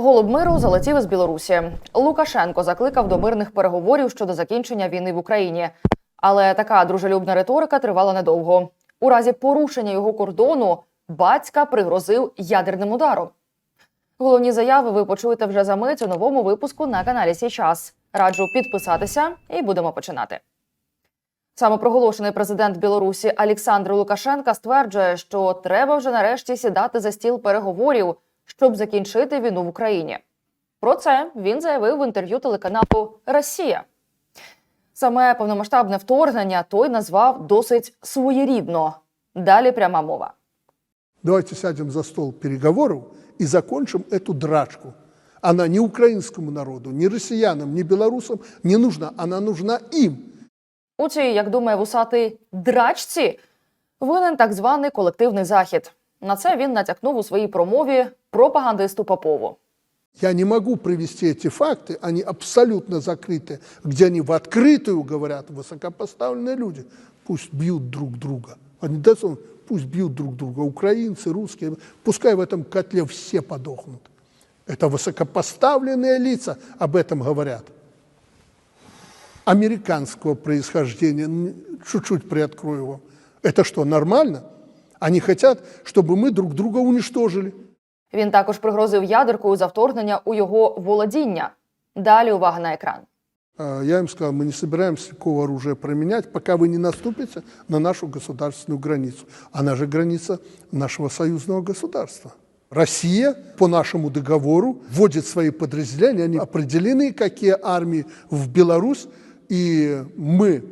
Голуб миру залетів із Білорусі. Лукашенко закликав до мирних переговорів щодо закінчення війни в Україні. Але така дружелюбна риторика тривала недовго. У разі порушення його кордону батька пригрозив ядерним ударом. Головні заяви ви почуєте вже за мить у новому випуску на каналі Сій час. Раджу підписатися і будемо починати. Самопроголошений президент Білорусі Олександр Лукашенка стверджує, що треба вже нарешті сідати за стіл переговорів, щоб закінчити війну в Україні. Про це він заявив в інтерв'ю телеканалу Росія. Саме повномасштабне вторгнення той назвав досить своєрідно. Далі пряма мова. Давайте сядем за стол переговоров и закончим эту драчку. Она ни украинскому народу, ни россиянам, ни белорусам не нужна. Она нужна им. У цій, як думає вусатий драчці, винен так званий колективний захід. На це він натякнув у своїй промові пропагандисту Попову. Я не могу привести эти факты, они абсолютно закрыты, где они в открытую говорят, высокопоставленные люди, пусть бьют друг друга. Они дословно, пусть бьют друг друга, украинцы, русские, пускай в этом котле все подохнут. Это высокопоставленные лица об этом говорят. Американского происхождения, н- чуть-чуть приоткрою вам. Это что, нормально? Они хотят, чтобы мы друг друга уничтожили. Він також пригрозив ядеркою за вторгнення у його володіння. Далі увага на екран. А, Я им сказал, мы не собираемся такого оружия применять, пока вы не наступите на нашу государственную границу. Она же граница нашего союзного государства. Россия по нашему договору вводит свои подразделения, они определены, какие армии в Беларусь, и мы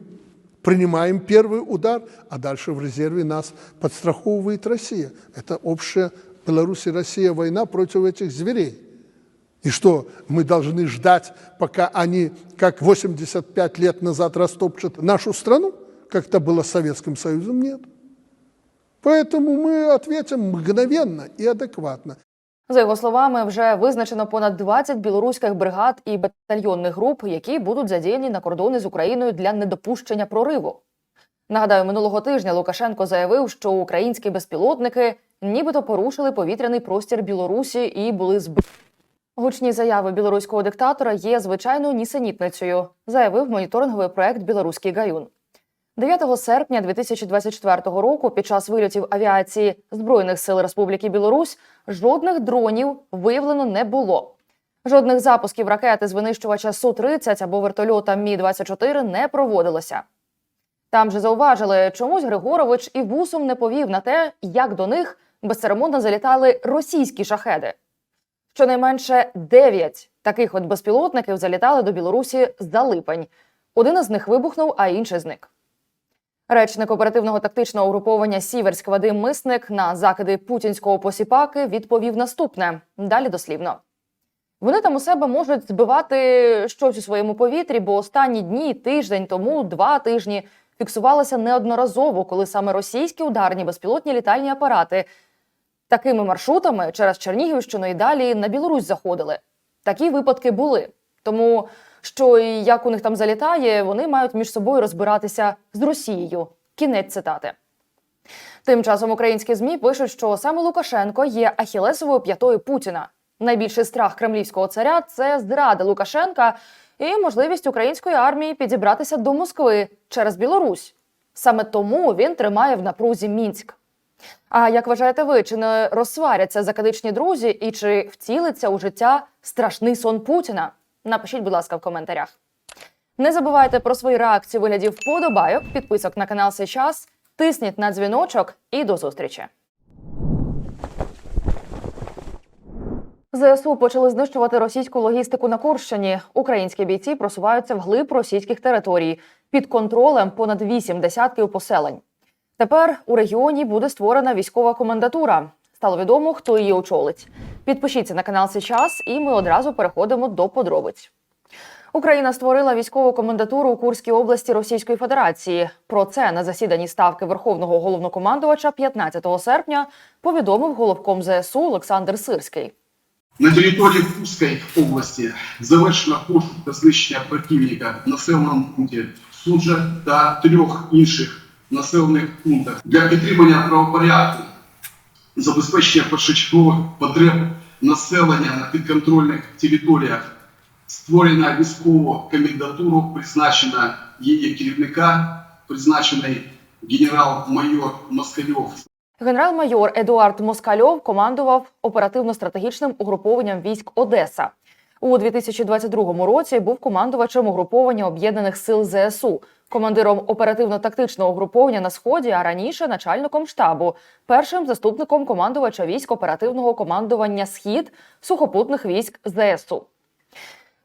принимаем первый удар, а дальше в резерве нас подстраховывает Россия. Это общая Беларусь и Россия война против этих зверей. И что, мы должны ждать, пока они, как 85 лет назад, растопчут нашу страну, как это было с Советским Союзом? Нет. Поэтому мы ответим мгновенно и адекватно. За його словами, вже визначено понад 20 білоруських бригад і батальйонних груп, які будуть задіяні на кордони з Україною для недопущення прориву. Нагадаю, минулого тижня Лукашенко заявив, що українські безпілотники нібито порушили повітряний простір Білорусі і були збиті. Гучні заяви білоруського диктатора є звичайною нісенітницею, заявив моніторинговий проект Білоруський гаюн. 9 серпня 2024 року під час вильотів авіації Збройних сил Республіки Білорусь жодних дронів виявлено не було. Жодних запусків ракети з винищувача Су-30 або вертольота Мі-24 не проводилося. Там же зауважили, чомусь Григорович і вусом не повів на те, як до них безцеремонно залітали російські шахеди. Щонайменше 9 таких от безпілотників залітали до Білорусі за липень. Один із них вибухнув, а інший зник. Речник оперативного тактичного угруповання Сіверськ Вадим Мисник на закиди путінського посіпаки відповів наступне. Далі дослівно. Вони там у себе можуть збивати щось у своєму повітрі, бо останні дні, тиждень тому, два тижні фіксувалося неодноразово, коли саме російські ударні безпілотні літальні апарати такими маршрутами через Чернігівщину і далі на Білорусь заходили. Такі випадки були. Тому що і як у них там залітає, вони мають між собою розбиратися з Росією. Кінець цитати. Тим часом українські змі пишуть, що саме Лукашенко є ахілесовою п'ятою Путіна. Найбільший страх кремлівського царя це зрада Лукашенка і можливість української армії підібратися до Москви через Білорусь. Саме тому він тримає в напрузі Мінськ. А як вважаєте ви, чи не розсваряться закадичні друзі і чи втілиться у життя страшний сон Путіна? Напишіть, будь ласка, в коментарях. Не забувайте про свої реакції у вигляді вподобайок, підписок на канал «Сей час, тисніть на дзвіночок і до зустрічі. ЗСУ почали знищувати російську логістику на Курщині. Українські бійці просуваються вглиб російських територій під контролем понад вісім десятків поселень. Тепер у регіоні буде створена військова комендатура. Стало відомо, хто її очолить. Підпишіться на канал «Сейчас» і ми одразу переходимо до подробиць. Україна створила військову комендатуру у Курській області Російської Федерації. Про це на засіданні ставки Верховного головнокомандувача 15 серпня повідомив головком ЗСУ Олександр Сирський. На території Курської області завершено пошук та знищення противника в населеному пункті Суджа та трьох інших населених пунктах для підтримання правопорядку, забезпечення першочергових потреб населення на підконтрольних територіях. Створена військову комендатуру, призначена її керівника, призначений генерал-майор Москальов Генерал-майор Едуард Москальов командував оперативно-стратегічним угрупованням військ Одеса. У 2022 році був командувачем угруповання об'єднаних сил ЗСУ, командиром оперативно-тактичного угруповання на сході, а раніше начальником штабу, першим заступником командувача військ оперативного командування Схід сухопутних військ ЗСУ.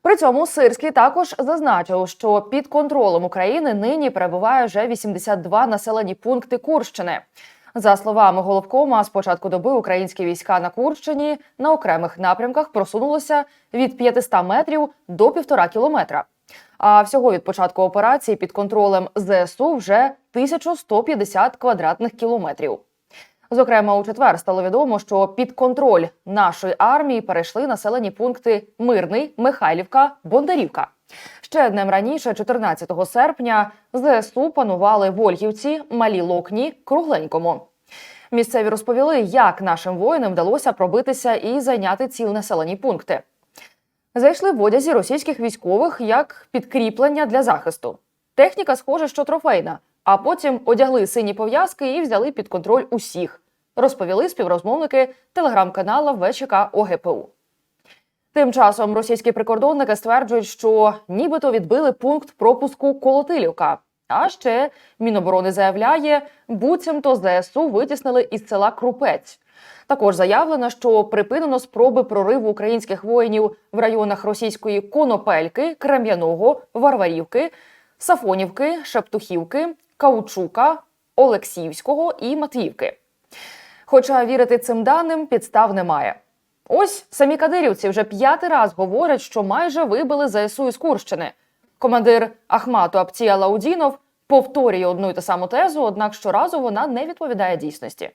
При цьому Сирський також зазначив, що під контролем України нині перебуває вже 82 населені пункти Курщини. За словами головкома, з початку доби українські війська на Курщині на окремих напрямках просунулися від 500 метрів до півтора кілометра. А всього від початку операції під контролем ЗСУ вже 1150 квадратних кілометрів. Зокрема, у четвер стало відомо, що під контроль нашої армії перейшли населені пункти Мирний, Михайлівка, Бондарівка. Ще днем раніше, 14 серпня, ЗСУ панували Вольгівці, Малі Локні, Кругленькому. Місцеві розповіли, як нашим воїнам вдалося пробитися і зайняти ці населені пункти. Зайшли в одязі російських військових як підкріплення для захисту. Техніка схоже, що трофейна, а потім одягли сині пов'язки і взяли під контроль усіх, розповіли співрозмовники телеграм-канала ВЧК ОГПУ. Тим часом російські прикордонники стверджують, що нібито відбили пункт пропуску Колотилівка. А ще Міноборони заявляє, буцімто ЗСУ витіснили із села Крупець. Також заявлено, що припинено спроби прориву українських воїнів в районах російської Конопельки, Крем'яного, Варварівки, Сафонівки, Шептухівки, Каучука, Олексіївського і Матвіївки. Хоча вірити цим даним підстав немає. Ось самі кадирівці вже п'ятий раз говорять, що майже вибили ЗСУ із Курщини. Командир Ахмату Апція Лаудінов повторює одну й ту саму тезу, однак щоразу вона не відповідає дійсності.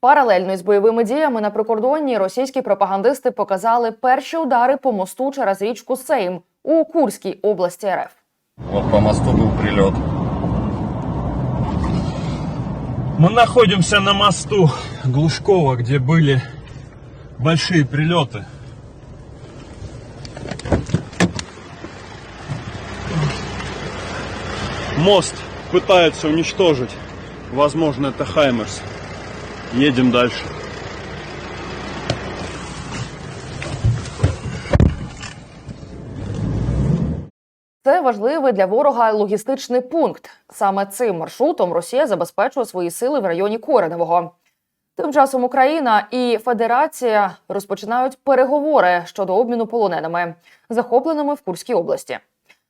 Паралельно із бойовими діями на прикордонні російські пропагандисти показали перші удари по мосту через річку Сейм у Курській області РФ. Вот по мосту был прилет. Мы находимся на мосту Глушкова, где были большие прилеты. Мост пытаются уничтожить. Возможно, это Хаймерс. Едем дальше. Важливий для ворога логістичний пункт. Саме цим маршрутом Росія забезпечує свої сили в районі Кореневого. Тим часом Україна і Федерація розпочинають переговори щодо обміну полоненими, захопленими в Курській області.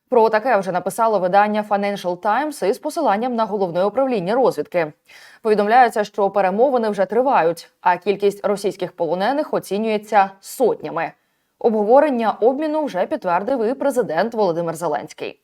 Про таке вже написало видання Financial Times із посиланням на головне управління розвідки. Повідомляється, що перемовини вже тривають, а кількість російських полонених оцінюється сотнями. Обговорення обміну вже підтвердив і президент Володимир Зеленський.